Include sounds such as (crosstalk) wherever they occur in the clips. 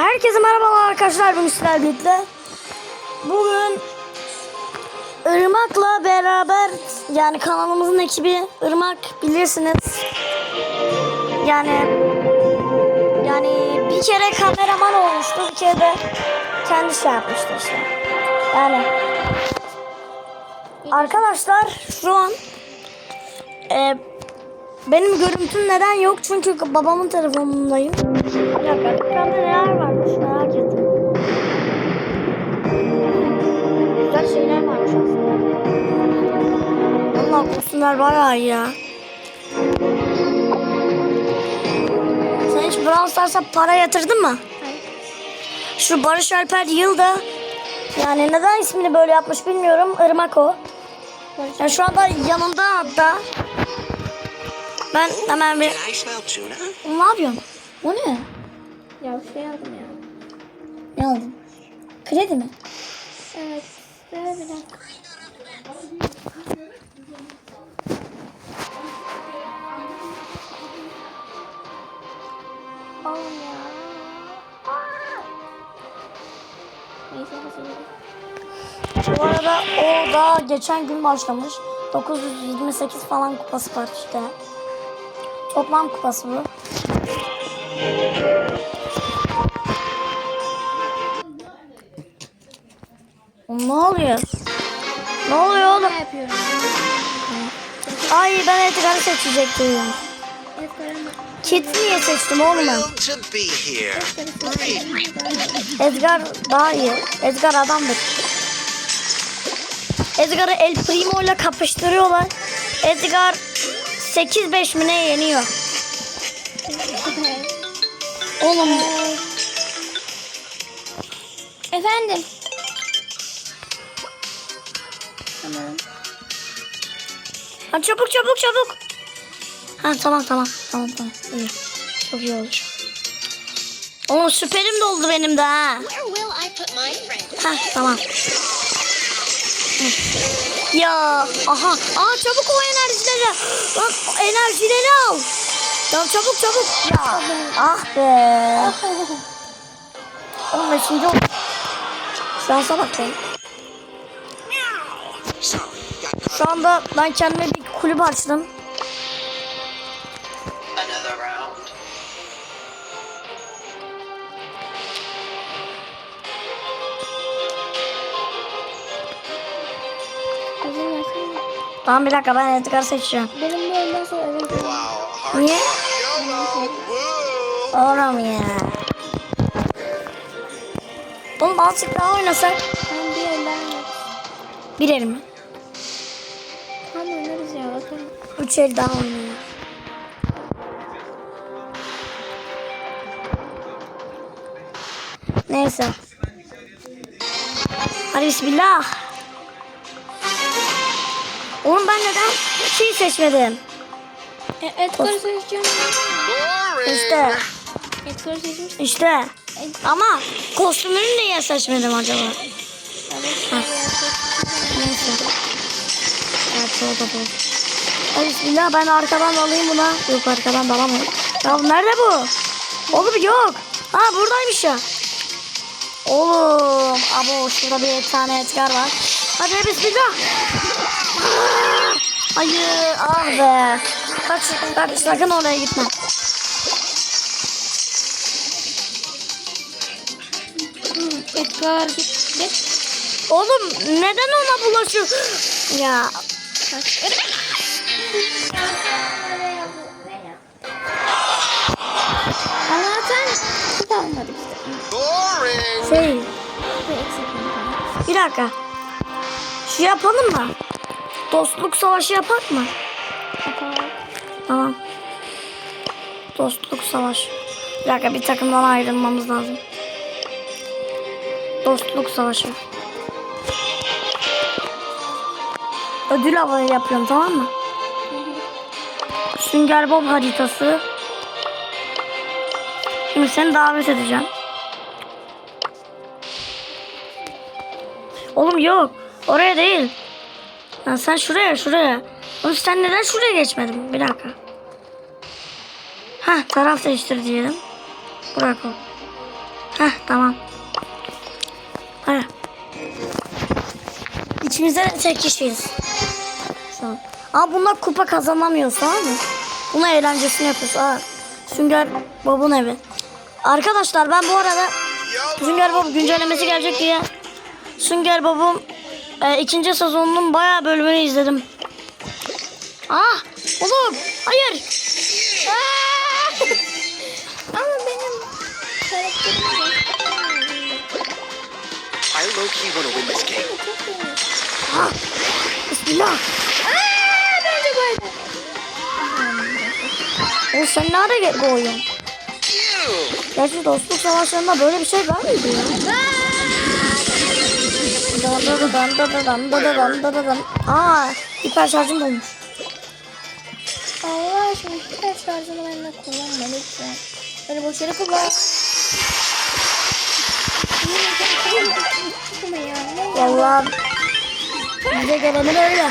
Herkese merhabalar arkadaşlar sizlerle birlikte. Bugün Irmak'la beraber yani kanalımızın ekibi Irmak bilirsiniz. Yani yani bir kere kameraman olmuştu bir kere de kendi şey yapmıştı işte. Yani arkadaşlar şu an e, benim görüntüm neden yok? Çünkü babamın telefonundayım. Bir dakika, ekranda neler varmış merak ettim. Güzel şeyler varmış aslında. Allah kostümler bayağı iyi ya. Sen hiç Brawl Stars'a para yatırdın mı? Şu Barış Alper Yılda yani neden ismini böyle yapmış bilmiyorum. Irmak o. Yani şu anda yanında hatta. Ben hemen bir... Tuna? Ne yapıyorsun? O ne? Ya şey aldım ya. Ne aldın? Kredi mi? Evet. Böyle bir dakika. Oğlum ya. Neyse hazırladım. Bu arada o da geçen gün başlamış. 928 falan kupası var işte. Toplam kupası bu. Ne oluyor? Ne oluyor oğlum? Ne yapıyorum? Ay ben Edgar'ı seçecektim. Kit niye seçtim oğlum ben? Edgar daha iyi. Edgar adamdır. Edgar'ı El Primo ile kapıştırıyorlar. Edgar 8-5 mi ne yeniyor? Oğlum Efendim. Tamam. ha, çabuk çabuk çabuk. Ha tamam tamam tamam tamam iyi. Çok iyi oldu. Oğlum süperim doldu benim de ha. Ha tamam. Hı. Ya aha aa çabuk o enerjileri. O enerjileri al. Ya çabuk çabuk. Ya ah be. Oğlum beşinci oldu. Şansa bak be. Sorry, got Şu anda ben kendime bir kulüp açtım. Tamam bir dakika ben Edgar seçeceğim. Benim bu oyundan sonra hard Niye? Oğlum ya. Oğlum azıcık daha oynasak. Ben bir elden. Bir el mi? Tam oynarız ya bakalım. Üç el daha oynayalım. Neyse. Hadi bismillah. Oğlum ben neden şey seçmedim? E, Edgar'ı seçeceğim. İşte, Edgar'ı seçmiş. işte. Ama kostümünü niye seçmedim acaba? Evet. Neyse. Evet, o da bu. Hadi bismillah ben arkadan alayım buna. Yok arkadan da alamıyorum. Ya nerede bu? Oğlum yok. Ha buradaymış ya. Oğlum. Abo şurada bir tane Edgar var. Hadi bismillah. Hayır ah be. Kaç, kaç sakın oraya gitme. Edgar git. Git. Oğlum neden ona bulaşıyor? Ya Kaç. Anlatan hiç almadık işte. Boring! şey bir dakika. Şu yapalım mı? Dostluk savaşı yapak mı? Yapalım. Tamam. Dostluk savaşı. Bir dakika bir takımdan ayrılmamız lazım. Dostluk savaşı. Ödül avı yapıyorum tamam mı? Sünger Bob haritası. Şimdi seni davet edeceğim. Oğlum yok. Oraya değil. Ya sen şuraya şuraya. Oğlum sen neden şuraya geçmedin? Bir dakika. Ha taraf değiştir diyelim. Bırak o. Heh tamam. Hadi. İçimizde de tek kişiyiz. Ama bunlar kupa kazanamıyor tamam mı? Buna eğlencesini yapıyoruz. Aa, Sünger Bob'un evi. Arkadaşlar ben bu arada Sünger Bob güncellemesi gelecek diye Sünger Bob'un e, ikinci sezonunun bayağı bölümünü izledim. Ah! Oğlum! Hayır! Ah! (laughs) Ama benim karakterim. I low key win this game. Ah! Bismillah! Böyle. Oğlum sen ne ara ge- boğuyorsun? Ew. Gerçi dostluk savaşlarında böyle bir şey var mıydı ya? Aa, hiper şarjım dolmuş. Allah aşkına hiper şarjını benimle kullanma lütfen. Böyle boş yere kullan. Vallahi bize geleni böyle.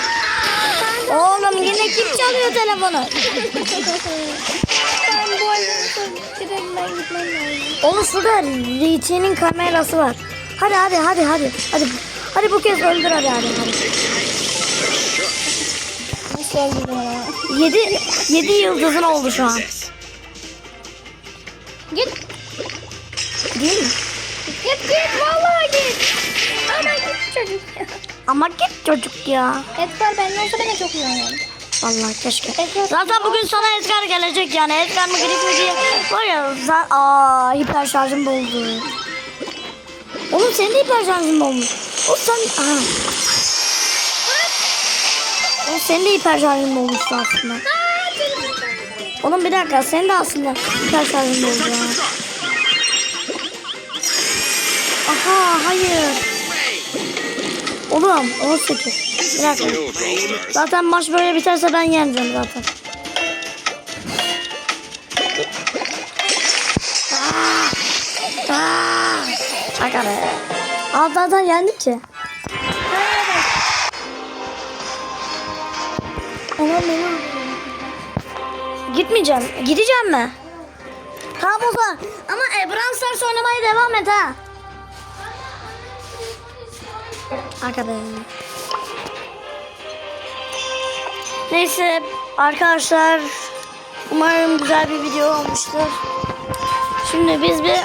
Oğlum yine kim çalıyor telefonu? Ben bu ben gitmem lazım. Oğlum şurada Richie'nin kamerası var. Hadi hadi hadi hadi. Hadi hadi bu kez öldür hadi hadi. Nasıl öldürdün ama? 7 7 yıldızın oldu şu an. Git. Değil mi? Git git vallahi git. Ama git çocuk. Ama git çocuk ya. Edgar benden olsa ben de çok iyi oynarım. Vallahi keşke. Edgar- Zaten bugün sana Edgar gelecek yani. Edgar mı Grip mi diye. Var ya za- aa hiper şarjım doldu. Oğlum senin de hiper şarjın dolmuş. O sen... Aha. Oğlum senin de hiper şarjın dolmuştu aslında. Oğlum bir dakika senin de aslında hiper şarjın doldu ya. Aha hayır. Oğlum 18. Bir dakika. Zaten maç böyle biterse ben yeneceğim zaten. Aa! Aa! Be. Aa zaten yendik ki. Ama benim... Gitmeyeceğim. Gideceğim mi? Tamam o zaman. Ama e, Stars oynamaya devam et ha. Be. Neyse arkadaşlar umarım güzel bir video olmuştur. Şimdi biz bir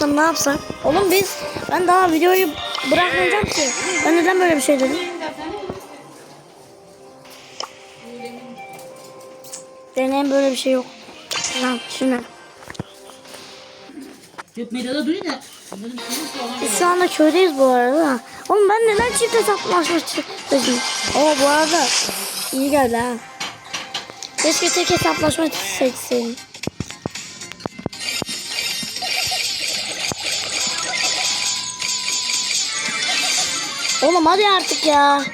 burada ne yapsak? Oğlum biz ben daha videoyu bırakmayacağım ki. Ben neden böyle bir şey dedim? Deneyim böyle bir şey yok. Tamam şimdi. Yok medyada da. Biz şu anda köydeyiz bu arada. Oğlum ben neden çift hesaplaşma seçtim? Oo bu arada iyi geldi ha. Keşke tek hesaplaşma seçseydim. Oğlum hadi artık ya.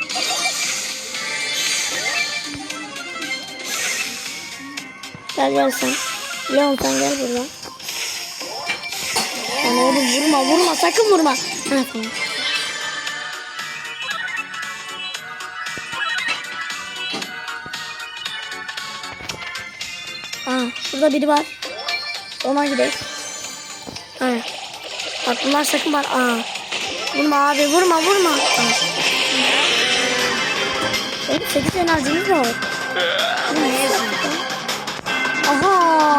Gel gel sen. Leon sen gel buradan. Lan oğlum vurma vurma sakın vurma. Ha tamam. Aa, şurada biri var. Ona gidelim. Evet. Bak bunlar sakın var. Aa. Vurma abi vurma vurma. Benim 8 enerjimiz var. Aha.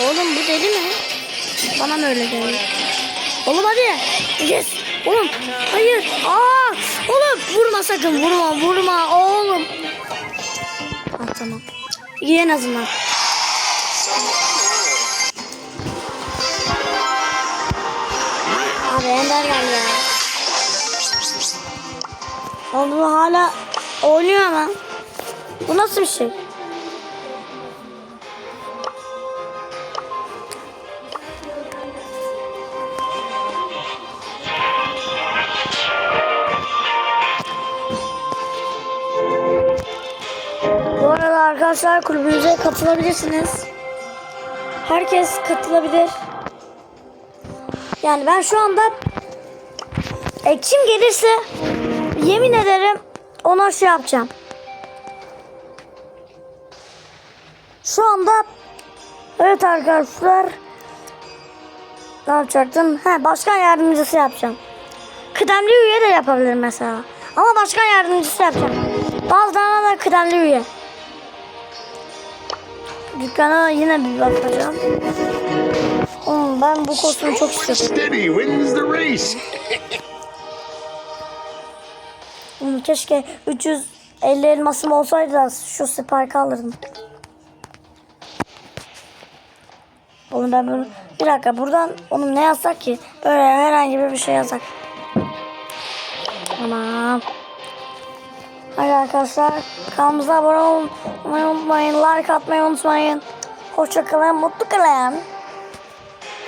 Oğlum bu deli mi? Bana mı öyle geliyor? Oğlum hadi. Yes. Oğlum hayır. Aa, oğlum vurma sakın vurma vurma oğlum. Ha, tamam. İyi en azından. Ender geldi ya. Oğlum hala oynuyor ama. Bu nasıl bir şey? Bu arada arkadaşlar kulübümüze katılabilirsiniz. Herkes katılabilir. Yani ben şu anda e, kim gelirse yemin ederim ona şey yapacağım. Şu anda evet arkadaşlar ne yapacaktım? He, başkan yardımcısı yapacağım. Kıdemli üye de yapabilirim mesela. Ama başkan yardımcısı yapacağım. Bazılarına da kıdemli üye. Dükkana yine bir bakacağım. Hmm, ben bu kostümü çok istiyorum. Race. Hmm, keşke 350 elmasım olsaydı da şu Spike'ı alırdım. Oğlum ben bunu... Bir dakika buradan onun ne yazsak ki? Böyle herhangi bir şey yazsak. Tamam. Hadi arkadaşlar kanalımıza abone olmayı unutmayın. Like atmayı unutmayın. Hoşçakalın. Mutlu kalın.